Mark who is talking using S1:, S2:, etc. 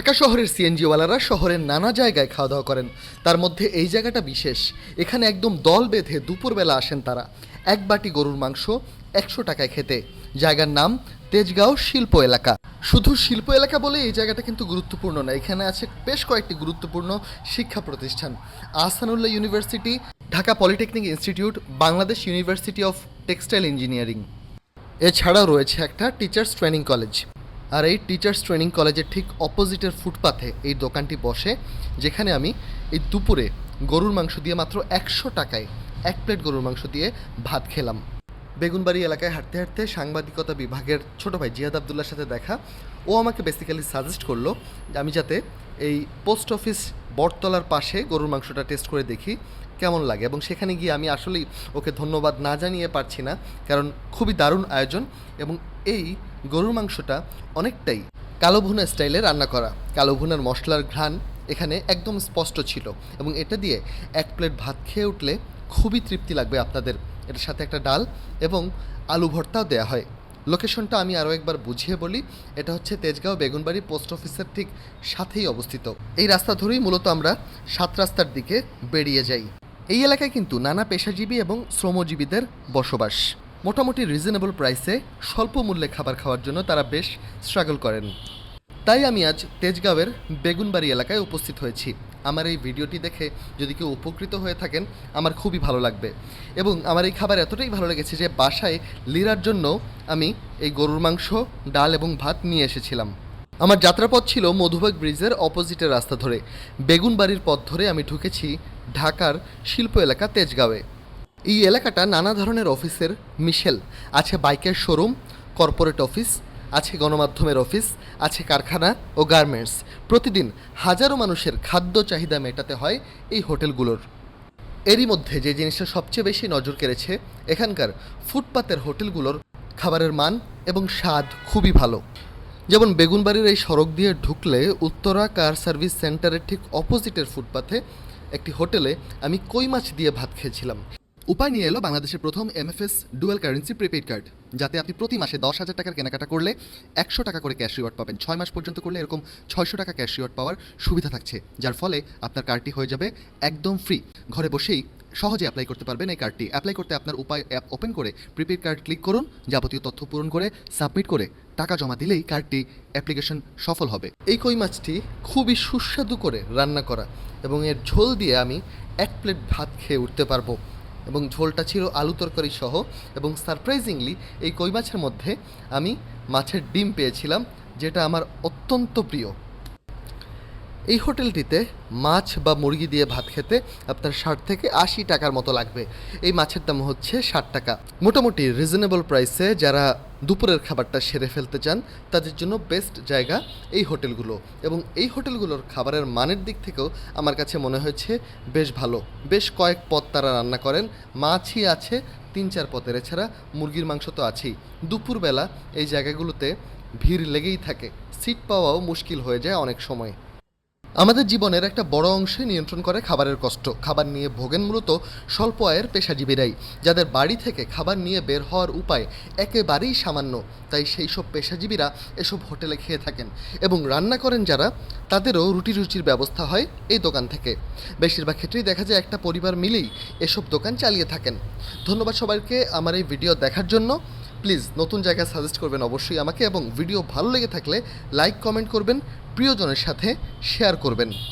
S1: ঢাকা শহরের সিএনজিওয়ালারা শহরের নানা জায়গায় খাওয়া দাওয়া করেন। তার মধ্যে এই জায়গাটা বিশেষ। এখানে একদম দল বেঁধে দুপুরবেলা আসেন তারা। এক বাটি গরুর মাংস একশো টাকায় খেতে। জায়গার নাম তেজগাঁও শিল্প এলাকা। শুধু শিল্প এলাকা বলে এই জায়গাটা কিন্তু গুরুত্বপূর্ণ না, এখানে আছে বেশ কয়েকটি গুরুত্বপূর্ণ শিক্ষা প্রতিষ্ঠান। Ahsanullah university, Dhaka polytechnic institute, Bangladesh university of textile engineering. এছাড়াও রয়েছে একটা টিচার্স ট্রেনিং কলেজ। আর এই টিচার্স ট্রেনিং কলেজের ঠিক অপোজিটের ফুটপাথে এই দোকানটি বসে, যেখানে আমি এই দুপুরে গরুর মাংস দিয়ে মাত্র একশো টাকায় এক প্লেট গরুর মাংস দিয়ে ভাত খেলাম। বেগুনবাড়ি এলাকায় হাঁটতে হাঁটতে সাংবাদিকতা বিভাগের ছোট ভাই জিয়াদ আবদুল্লার সাথে দেখা। ও আমাকে বেসিক্যালি সাজেস্ট করল আমি যাতে এই পোস্ট অফিস বটতলার পাশে গরুর মাংসটা টেস্ট করে দেখি কেমন লাগে এবং সেখানে গিয়ে আমি আসলেই ওকে ধন্যবাদ না জানিয়ে পারছি না, কারণ খুবই দারুণ আয়োজন এবং এই গরুর মাংসটা অনেকটাই কালো ভুনা স্টাইলে রান্না করা। কালো ভুনার মশলার ঘ্রাণ এখানে একদম স্পষ্ট ছিল এবং এটা দিয়ে এক প্লেট ভাত খেয়ে উঠলে খুবই তৃপ্তি লাগবে আপনাদের। এটার সাথে একটা ডাল এবং আলু ভর্তাও দেওয়া হয়। লোকেশনটা আমি আরও একবার বুঝিয়ে বলি, এটা হচ্ছে তেজগাঁও বেগুনবাড়ি পোস্ট অফিসের ঠিক সাথেই অবস্থিত। এই রাস্তা ধরেই মূলত আমরা সাত রাস্তার দিকে বেরিয়ে যাই। এই এলাকায় কিন্তু নানা পেশাজীবী এবং শ্রমজীবীদের বসবাস। মোটামুটি রিজনেবল প্রাইসে স্বল্প মূল্যে খাবার খাওয়ার জন্য তারা বেশ স্ট্রাগল করেন। তাই আমি আজ তেজগাঁওয়ের বেগুনবাড়ি এলাকায় উপস্থিত হয়েছি। আমার এই ভিডিওটি দেখে যদি কেউ উপকৃত হয়ে থাকেন, আমার খুবই ভালো লাগবে। এবং আমার এই খাবার এতটাই ভালো লেগেছে যে বাসায় লিরার জন্য আমি এই গরুর মাংস, ডাল এবং ভাত নিয়ে এসেছিলাম। আমার যাত্রাপথ ছিল মধুবাগ ব্রিজের অপোজিটের রাস্তা ধরে। বেগুনবাড়ির পথ ধরে আমি ঢুকেছি ঢাকার শিল্প এলাকা তেজগাঁওয়ে। এই এলাকাটা নানা ধরনের অফিসের মিশেল। আছে বাইকের শোরুম, কর্পোরেট অফিস, আছে গণমাধ্যমের অফিস, আছে কারখানা ও গার্মেন্টস। প্রতিদিন হাজারো মানুষের খাদ্য চাহিদা মেটাতে হয় এই হোটেলগুলোর। এরই মধ্যে যে জিনিসটা সবচেয়ে বেশি নজর কেড়েছে, এখানকার ফুটপাতের হোটেলগুলোর খাবারের মান এবং স্বাদ খুবই ভালো। যেমন বেগুনবাড়ির এই সড়ক দিয়ে ঢুকলে উত্তরা কার সার্ভিস সেন্টারের ঠিক অপোজিটের ফুটপাথে একটি হোটেলে আমি কই মাছ দিয়ে ভাত খেয়েছিলাম। উপায় নিয়ে এলো বাংলাদেশের প্রথম MFS dual currency prepaid card যাতে আপনি প্রতি মাসে দশ হাজার টাকার কেনাকাটা করলে একশো টাকা করে ক্যাশ রিওয়ার্ড পাবেন। ছয় মাস পর্যন্ত করলে এরকম ছয়শো টাকা ক্যাশ রিওয়ার্ড পাওয়ার সুবিধা থাকছে, যার ফলে আপনার কার্ডটি হয়ে যাবে একদম ফ্রি ঘরে বসেই সহজে অ্যাপ্লাই করতে পারবেন এই কার্ডটি অ্যাপ্লাই করতে আপনার উপায় অ্যাপ ওপেন করে প্রিপেড কার্ড ক্লিক করুন, যাবতীয় তথ্য পূরণ করে সাবমিট করে টাকা জমা দিলেই কার্ডটি অ্যাপ্লিকেশন সফল হবে। এই কই মাছটি খুবই সুস্বাদু করে রান্না করা এবং এর ঝোল দিয়ে আমি এক প্লেট ভাত খেয়ে উঠতে পারব। এবং ঝোলটা ছিল আলু তরকারি সহ এবং সারপ্রাইজিংলি এই কই মাছের মধ্যে আমি মাছের ডিম পেয়েছিলাম, যেটা আমার অত্যন্ত প্রিয়। এই হোটেলটিতে মাছ বা মুরগি দিয়ে ভাত খেতে আপনার ষাট থেকে আশি টাকার মতো লাগবে। এই মাছের দাম হচ্ছে ষাট টাকা। মোটামুটি রিজনেবল প্রাইসে যারা দুপুরের খাবারটা সেরে ফেলতে চান, তাদের জন্য বেস্ট জায়গা এই হোটেলগুলো। এবং এই হোটেলগুলোর খাবারের মানের দিক থেকেও আমার কাছে মনে হয়েছে বেশ ভালো। বেশ কয়েক পদ তারা রান্না করেন, মাছই আছে, তিন চার পদের। এছাড়া মুরগির মাংস তো আছেই। দুপুরবেলা এই জায়গাগুলোতে ভিড় লেগেই থাকে। সিট পাওয়াও মুশকিল হয়ে যায় অনেক সময়। আমাদের জীবনের একটা বড় অংশে নিয়ন্ত্রণ করে খাবারের কষ্ট। খাবার নিয়ে ভোগেন মূলত স্বল্প আয়ের পেশাজীবীরাই, যাদের বাড়ি থেকে খাবার নিয়ে বের হওয়ার উপায় একেবারেই সামান্য। তাই সেই সব পেশাজীবীরা এসব হোটেলে খেয়ে থাকেন এবং রান্না করেন যারা, তাদেরও রুটি রুচির ব্যবস্থা হয় এই দোকান থেকে। বেশিরভাগ ক্ষেত্রেই দেখা যায় একটা পরিবার মিলেই এসব দোকান চালিয়ে থাকেন। ধন্যবাদ সবাইকে আমার এই ভিডিও দেখার জন্য। প্লিজ নতুন জায়গা সাজেস্ট করবেন অবশ্যই আমাকে এবং ভিডিও ভালো লেগে থাকলে লাইক, কমেন্ট করবেন। প্রিয়জনের সাথে শেয়ার করবেন।